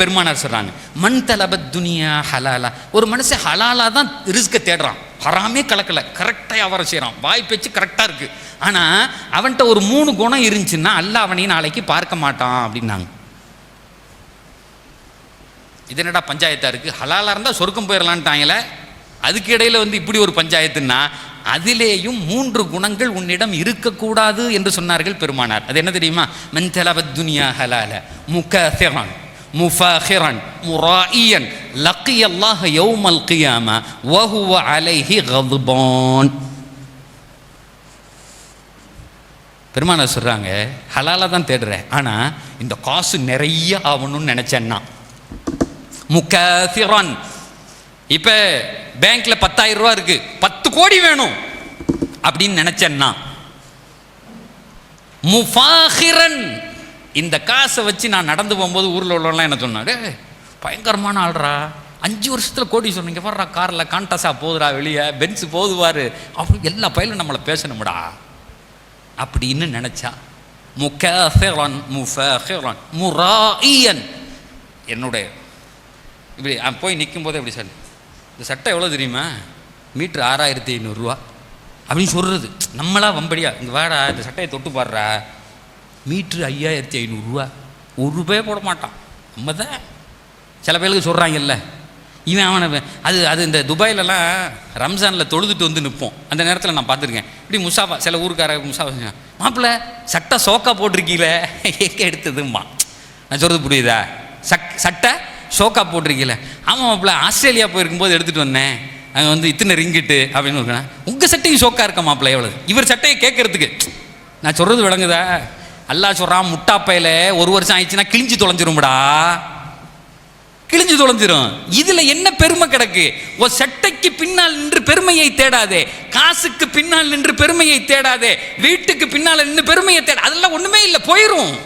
பெருமானார் சொல்கிறாங்க மண் தலபத் துனியா ஹலாலா. ஒரு மனுஷன் ஹலாலா தான் ரிஸ்க்கை தேடுறான். ஹராமே கலக்கல. கரெக்டாக வியாபாரம் செய்கிறான் வாய் பேச்சு கரெக்டாக இருக்குது ஆனால் அவன்கிட்ட ஒரு மூணு குணம் இருந்துச்சுன்னா அல்ல அவனையும் நாளைக்கு பார்க்க மாட்டான் அப்படின்னாங்க. இது என்னடா இருக்குது ஹலாலாக இருந்தால் சொர்க்கம் போயிடலான்ட்டாங்களே அதுக்கு இடையில வந்து இப்படி ஒரு பஞ்சாயத்துன்னா அதிலேயும் மூன்று குணங்கள் உன்னிடம் இருக்கக்கூடாது என்று சொன்னார்கள் பெருமானார். அது என்ன தெரியுமா? மன்தலபத் துனியா ஹலால. முகசிரன் முஃபாஹிரன் முராயியன் லக்கி அல்லாஹ் யௌமல் கியாமா வஹுவ அலைஹி கதுபான் பெருமானார் சொல்கிறாங்க ஹலாலாக தான் தேடுறேன். ஆனால் இந்த காசு நிறைய ஆகணும்னு நினச்சேன்னா முகசிரன். இப்போ பேங்க்ல பத்தாயிரம் ரூபா இருக்கு. பத்து கோடி வேணும் அப்படின்னு நினைச்சேன்னா முஃபாஹிரன் இந்த காசை வச்சு நான் நடந்து போகும்போது ஊரில் உள்ளவங்களாம் என்ன சொன்னாங்க பயங்கரமான ஆள்றா அஞ்சு வருஷத்தில் கோடி சொன்னீங்க. வர்றா காரில் கான்டாஸாக போகுதுடா வெளியே. பென்ஸ் போதுவாரு அப்படி எல்லா பயிலும் நம்மளை பேசணும்டா. அப்படின்னு நினச்சா முகசிரன் முஃபாஹிரன் முராயன் என்னுடைய இப்படி போய் நிற்கும் போதே இப்படி சொல்லு இந்த சட்டை எவ்வளோ தெரியுமா? மீட்ரு ஆறாயிரத்தி ஐநூறுரூவா அப்படின்னு சொல்கிறது நம்மளா வம்படியா இங்கே வாடா இந்த சட்டையை தொட்டு பாடுறா மீட்ரு ஐயாயிரத்தி ஐநூறுரூவா ஒரு ரூபாயே போட மாட்டான். நம்ம தான் சில பேருக்கு சொல்கிறாங்கல்ல இவன் அவனை அது அது இந்த துபாயிலலாம் ரம்ஜானில் தொழுதுட்டு வந்து நிற்போம் அந்த நேரத்தில் நான் பார்த்துருக்கேன். இப்படி முசாஃபா சில ஊருக்கார முசாஃபா மாப்பிள்ள சட்டை சோக்கா போட்டிருக்கீங்களே? எங்கே எடுத்ததும்மா. நான் சொல்கிறது புரியுதா? சக் சட்டை ஷோக்கா போட்டிருக்கீங்களே? ஆமாம் மாப்பிள்ள ஆஸ்திரேலியா போயிருக்கும்போது எடுத்துகிட்டு வந்தேன். அங்கே வந்து இத்தனை ரிங்கிட்டு அப்படின்னு இருக்கேன் உங்கள் சட்டையும் ஷோக்கா இருக்க மாப்பிள்ள? எவ்வளோ இவர் சட்டையை கேட்கறதுக்கு. நான் சொல்கிறது விளங்குதா? அல்லாஹ் சொல்கிறான் முட்டாப்பையில் ஒரு வருஷம் ஆயிடுச்சுன்னா கிழிஞ்சு தொலைஞ்சிரும்டா. கிழிஞ்சு தொலைஞ்சிரும். இதுல என்ன பெருமை கிடக்கு? ஓ சட்டைக்கு பின்னால் நின்று பெருமையை தேடாதே. காசுக்கு பின்னால் நின்று பெருமையை தேடாதே. வீட்டுக்கு பின்னால் நின்று பெருமையை தேட. அதெல்லாம் ஒண்ணுமே இல்லை போயிடும்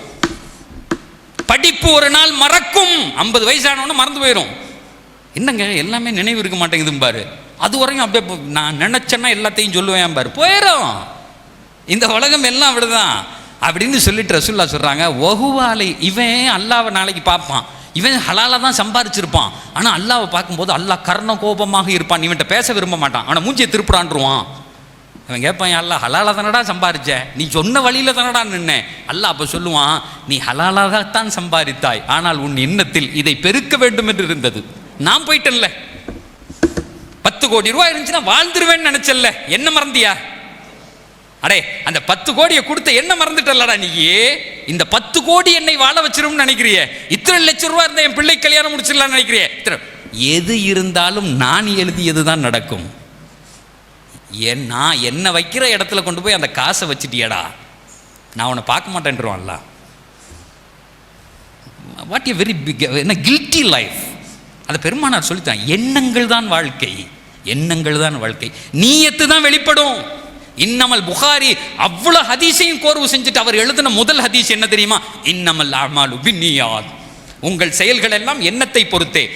படிப்பு ஒரு நாள் மறக்கும். ஐம்பது வயசானவன மறந்து போயிடும் என்னங்க எல்லாமே நினைவு இருக்க மாட்டேங்குது பாரு. அது வரையும் அப்படியே போ- நான் நினைச்சேன்னா எல்லாத்தையும் சொல்லுவேன் பாரு. போயிடும் இந்த உலகம் எல்லாம் அப்படிதான். அப்படின்னு சொல்லிட்டு ரசுல்லா சொல்கிறாங்க ஒகுவாலை இவன் அல்லாவை நாளைக்கு பார்ப்பான். இவன் ஹலாலா தான் சம்பாரிச்சிருப்பான். ஆனால் அல்லாவை பார்க்கும்போது அல்லாஹ் கர்ண கோபமாக இருப்பான். இவன்கிட்ட பேச விரும்ப மாட்டான். அவனை மூஞ்சியை திருப்பிடான்ருவான் அவன் கேட்பான் அல்லா ஹலால தானடா சம்பாரிச்ச? நீ சொன்ன வழியில் தானடா நின்னேன் அல்லாஹ் அப்போ சொல்லுவான் நீ ஹலாலாகத்தான் சம்பாதித்தாய் ஆனால் உன் எண்ணத்தில் இதை பெருக்க வேண்டும் என்று இருந்தது. நான் போயிட்டேன்ல. பத்து கோடி ரூபாய் இருந்துச்சுன்னா வாழ்ந்துருவேன்னு நினச்சல்ல என்ன மறந்தியா? அடே அந்த பத்து கோடியை கொடுத்த என்ன மறந்துட்டல்லடா நீ இந்த பத்து கோடி என்னை வாழ வச்சிரும்னு நினைக்கிறிய? இத்தனை லட்சம் ரூபா இருந்தால் என் பிள்ளை கல்யாணம் முடிச்சிடலாம்னு நினைக்கிறிய? எது இருந்தாலும் நான் எழுதியது தான் நடக்கும். என் நான் என்ன வைக்கிற இடத்துல கொண்டு போய் அந்த காசை வச்சுட்டியடா. நான் உன்னை பார்க்க மாட்டேன்ருவான்ல. வாட் எ வெரி பிக் என்ன கில்ட்டி லைஃப் அதை பெருமானார் சொல்லித்தான் எண்ணங்கள் தான் வாழ்க்கை. எண்ணங்கள் தான் வாழ்க்கை. நீயத்து தான் வெளிப்படும். இன்னமல் புகாரி அவ்வளவு ஹதீஸையும் கோர்வு செஞ்சுட்டு அவர் எழுதின முதல் ஹதீஸ் என்ன தெரியுமா? இன்னமல் அமாலு பின்னியாத். உங்கள் செயல்கள் எல்லாம் எண்ணத்தை பொறுத்தே?